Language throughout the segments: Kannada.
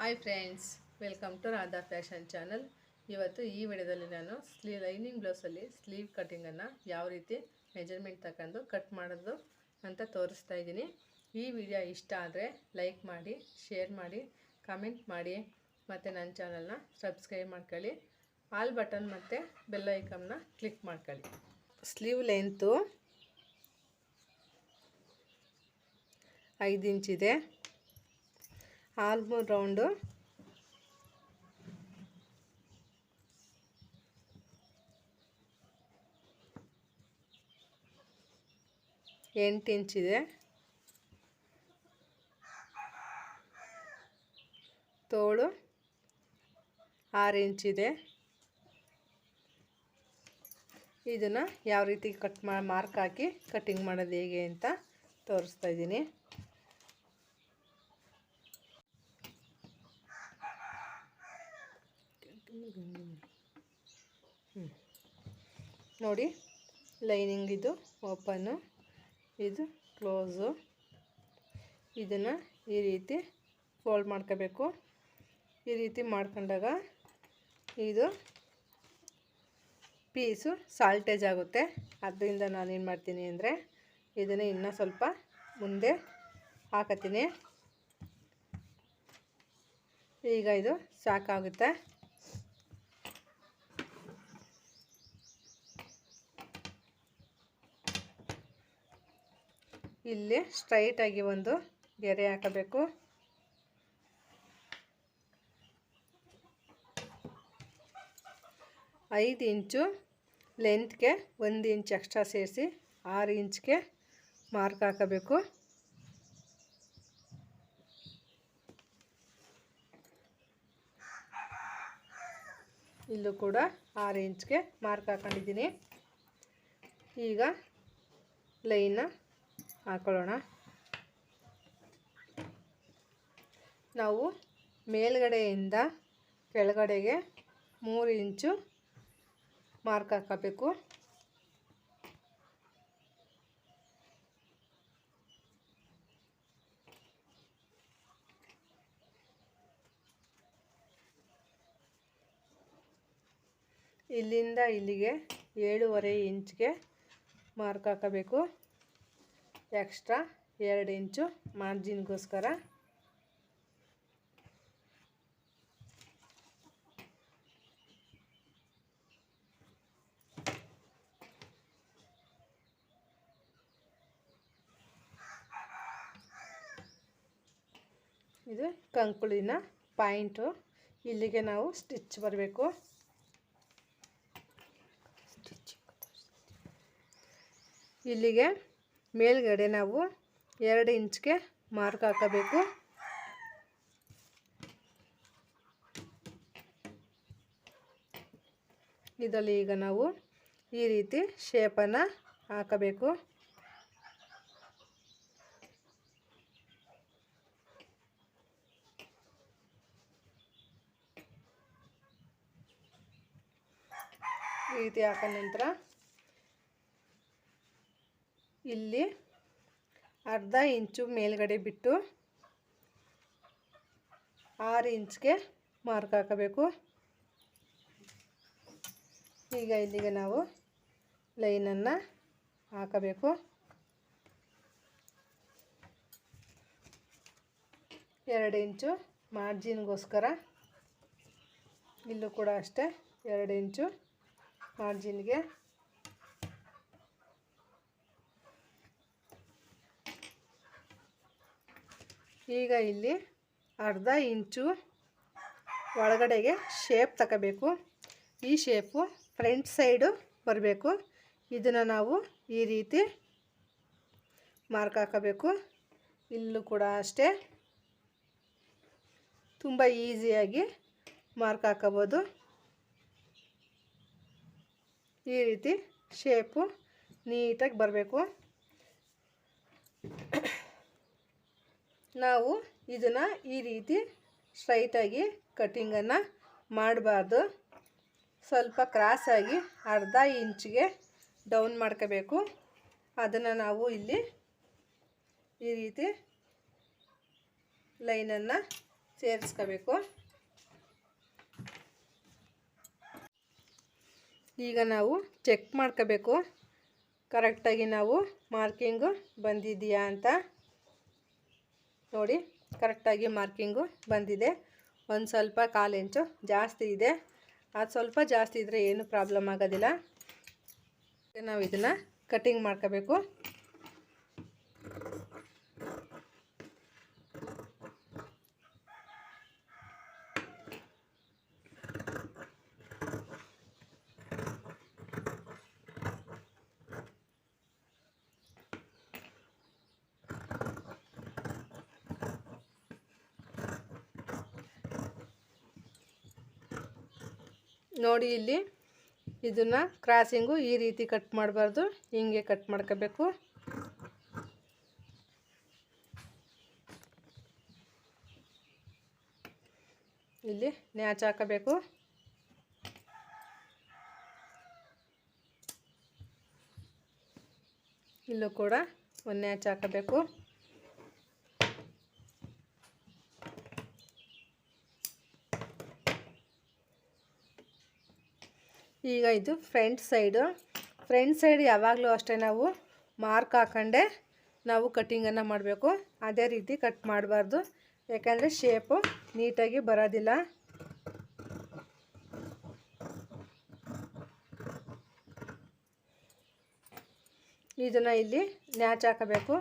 Hi friends welcome to Radha fashion channel ಇವತ್ತು ಈ ವಿಡಿಯೋದಲ್ಲಿ ನಾನು ಸ್ಲೀ ಲೈನಿಂಗ್ ಬ್ಲೌಸಲ್ಲಿ ಸ್ಲೀವ್ ಕಟ್ಟಿಂಗನ್ನು ಯಾವ ರೀತಿ ಮೆಜರ್ಮೆಂಟ್ ತಗೊಂಡು ಕಟ್ ಮಾಡೋದು ಅಂತ ತೋರಿಸ್ತಾ ಇದ್ದೀನಿ. ಈ ವಿಡಿಯೋ ಇಷ್ಟ ಆದರೆ ಲೈಕ್ ಮಾಡಿ ಶೇರ್ ಮಾಡಿ ಕಮೆಂಟ್ ಮಾಡಿ, ಮತ್ತು ನನ್ನ ಚಾನಲ್ನ ಸಬ್ಸ್ಕ್ರೈಬ್ ಮಾಡ್ಕೊಳ್ಳಿ. ಆಲ್ ಬಟನ್ ಮತ್ತು ಬೆಲ್ ಐಕಮ್ನ ಕ್ಲಿಕ್ ಮಾಡ್ಕೊಳ್ಳಿ. ಸ್ಲೀವ್ ಲೆಂತು ಐದು ಇಂಚಿದೆ ಆಲ್ಮೂರ್ ರೌಂಡು. ಎಂಟು ಇಂಚಿದೆ ತೋಳು ಆರು ಇಂಚಿದೆ ಇದನ್ನು ಯಾವ ರೀತಿ ಕಟ್ ಮಾರ್ಕ್ ಹಾಕಿ ಕಟ್ಟಿಂಗ್ ಮಾಡೋದು ಹೇಗೆ ಅಂತ ತೋರಿಸ್ತಾ ಇದ್ದೀನಿ. ನೋಡಿ, ಲೈನಿಂಗ್ ಇದು, ಓಪನ್ನು. ಇದು ಕ್ಲೋಸು. ಇದನ್ನು ಈ ರೀತಿ ಫೋಲ್ಡ್ ಮಾಡ್ಕೋಬೇಕು. ಈ ರೀತಿ ಮಾಡ್ಕೊಂಡಾಗ ಇದು ಪೀಸು ಸಾಲ್ಟೇಜ್ ಆಗುತ್ತೆ. ಅದರಿಂದ ನಾನೇನು ಮಾಡ್ತೀನಿ ಅಂದರೆ, ಇದನ್ನು ಇನ್ನೂ ಸ್ವಲ್ಪ ಮುಂದೆ ಹಾಕತ್ತೀನಿ ಈಗ ಇದು ಸಾಕಾಗುತ್ತೆ. ಇಲ್ಲಿ ಸ್ಟ್ರೈಟಾಗಿ ಒಂದು ಗೆರೆ ಹಾಕಬೇಕು. ಐದು ಇಂಚು ಲೆಂತ್ಗೆ ಒಂದು ಇಂಚ್ ಎಕ್ಸ್ಟ್ರಾ ಸೇರಿಸಿ ಆರು ಇಂಚ್ಗೆ ಮಾರ್ಕ್ ಹಾಕಬೇಕು. ಇಲ್ಲೂ ಕೂಡ ಆರು ಇಂಚ್ಗೆ ಮಾರ್ಕ್ ಹಾಕೊಂಡಿದ್ದೀನಿ. ಈಗ ಲೈನ್ನ ಹಾಕೊಳ್ಳೋಣ. ನಾವು ಮೇಲ್ಗಡೆಯಿಂದ ಕೆಳಗಡೆಗೆ ಮೂರು ಇಂಚು ಮಾರ್ಕ್ ಹಾಕಬೇಕು. ಇಲ್ಲಿಂದ ಇಲ್ಲಿಗೆ ಏಳುವರೆ ಇಂಚ್ಗೆ ಮಾರ್ಕ್ ಹಾಕಬೇಕು. ಎಕ್ಸ್ಟ್ರಾ ಎರಡು ಇಂಚು ಮಾರ್ಜಿನ್ಗೋಸ್ಕರ. ಇದು ಕಂಕುಳಿನ ಪಾಯಿಂಟು. ಇಲ್ಲಿಗೆ ನಾವು ಸ್ಟಿಚ್ ಬರಬೇಕು. ಇಲ್ಲಿಗೆ ಮೇಲ್ಗಡೆ ನಾವು ಎರಡು ಇಂಚ್ಗೆ ಮಾರ್ಕ್ ಹಾಕಬೇಕು. ಇದರಲ್ಲಿ ಈಗ ನಾವು ಈ ರೀತಿ ಶೇಪನ್ನು ಹಾಕಬೇಕು. ರೀತಿ ಹಾಕೋ ನಂತರ ಇಲ್ಲಿ ಅರ್ಧ ಇಂಚು ಮೇಲ್ಗಡೆ ಬಿಟ್ಟು ಆರು ಇಂಚ್ಗೆ ಮಾರ್ಕ್ ಹಾಕಬೇಕು. ಈಗ ಇಲ್ಲಿಗೆ ನಾವು ಲೈನನ್ನು ಹಾಕಬೇಕು. ಎರಡು ಇಂಚು ಮಾರ್ಜಿನ್ಗೋಸ್ಕರ, ಇಲ್ಲೂ ಕೂಡ ಅಷ್ಟೇ ಎರಡು ಇಂಚು ಮಾರ್ಜಿನ್ಗೆ ಈಗ ಇಲ್ಲಿ ಅರ್ಧ ಇಂಚು ಒಳಗಡೆಗೆ ಶೇಪ್ ತಗೋಬೇಕು. ಈ ಶೇಪು ಫ್ರಂಟ್ ಸೈಡು ಬರಬೇಕು. ಇದನ್ನು ನಾವು ಈ ರೀತಿ ಮಾರ್ಕ್ ಹಾಕಬೇಕು. ಇಲ್ಲೂ ಕೂಡ ಅಷ್ಟೇ. ತುಂಬ ಈಸಿಯಾಗಿ ಮಾರ್ಕ್ ಹಾಕಬೋದು. ಈ ರೀತಿ ಶೇಪು ನೀಟಾಗಿ ಬರಬೇಕು. ನಾವು ಇದನ್ನು ಈ ರೀತಿ ಸ್ಟ್ರೈಟಾಗಿ ಕಟ್ಟಿಂಗನ್ನು ಮಾಡಬಾರ್ದು. ಸ್ವಲ್ಪ ಕ್ರಾಸಾಗಿ ಅರ್ಧ ಇಂಚಿಗೆ ಡೌನ್ ಮಾಡ್ಕೋಬೇಕು. ಅದನ್ನು ನಾವು ಇಲ್ಲಿ ಈ ರೀತಿ ಲೈನನ್ನು ಸೇರಿಸ್ಕೋಬೇಕು. ಈಗ ನಾವು ಚೆಕ್ ಮಾಡ್ಕೋಬೇಕು. ಕರೆಕ್ಟಾಗಿ ನಾವು ಮಾರ್ಕಿಂಗು ಬಂದಿದೆಯಾ ಅಂತ. ನೋಡಿ, ಕರೆಕ್ಟಾಗಿ ಮಾರ್ಕಿಂಗು ಬಂದಿದೆ. ಒಂದು ಸ್ವಲ್ಪ ಕಾಲು ಇಂಚು ಜಾಸ್ತಿ ಇದೆ. ಅದು ಸ್ವಲ್ಪ ಜಾಸ್ತಿ ಇದ್ದರೆ ಏನು ಪ್ರಾಬ್ಲಮ್ ಆಗೋದಿಲ್ಲ. ನಾವು ಇದನ್ನು ಕಟ್ಟಿಂಗ್ ಮಾಡ್ಕೋಬೇಕು. ನೋಡಿ ಇಲ್ಲಿ ಇದನ್ನು ಕ್ರಾಸಿಂಗು ಈ ರೀತಿ ಕಟ್ ಮಾಡಬಾರ್ದು, ಹಿಂಗೆ ಕಟ್ ಮಾಡ್ಕೋಬೇಕು. ಇಲ್ಲಿ ನ್ಯಾಚ್ ಹಾಕಬೇಕು. ಇಲ್ಲೂ ಕೂಡ ಒಂದು ನ್ಯಾಚ್ ಹಾಕಬೇಕು. ಈಗ ಇದು ಫ್ರಂಟ್ ಸೈಡು ಫ್ರಂಟ್ ಸೈಡ್ ಯಾವಾಗಲೂ ಅಷ್ಟೇ ನಾವು ಮಾರ್ಕ್ ಹಾಕೊಂಡೆ ನಾವು ಕಟ್ಟಿಂಗನ್ನು ಮಾಡಬೇಕು. ಅದೇ ರೀತಿ ಕಟ್ ಮಾಡಬಾರ್ದು. ಯಾಕೆಂದರೆ ಶೇಪು ನೀಟಾಗಿ ಬರೋದಿಲ್ಲ. ಇದನ್ನು ಇಲ್ಲಿ ನ್ಯಾಚ್ ಹಾಕಬೇಕು.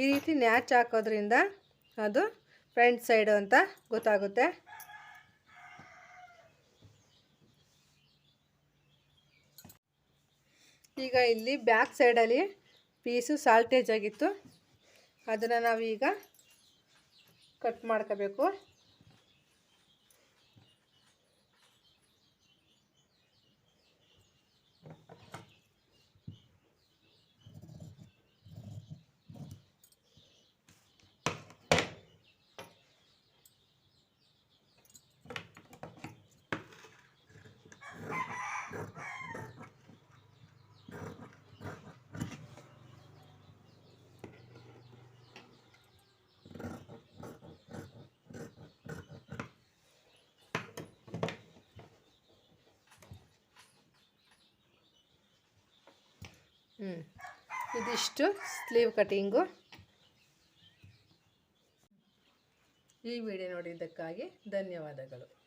ಈ ರೀತಿ ನ್ಯಾಚ್ ಹಾಕೋದ್ರಿಂದ ಅದು ಫ್ರಂಟ್ ಸೈಡು ಅಂತ ಗೊತ್ತಾಗುತ್ತೆ. ಈಗ ಇಲ್ಲಿ ಬ್ಯಾಕ್ ಸೈಡಲ್ಲಿ ಪೀಸು ಸಾಲ್ಟೇಜ್ ಆಗಿತ್ತು. ಅದನ್ನು ನಾವೀಗ ಕಟ್ ಮಾಡ್ಕೋಬೇಕು. ಹ್ಞೂ ಇದಿಷ್ಟು ಸ್ಲೀವ್ ಕಟಿಂಗು ಈ ವಿಡಿಯೋ ನೋಡಿದ್ದಕ್ಕಾಗಿ ಧನ್ಯವಾದಗಳು.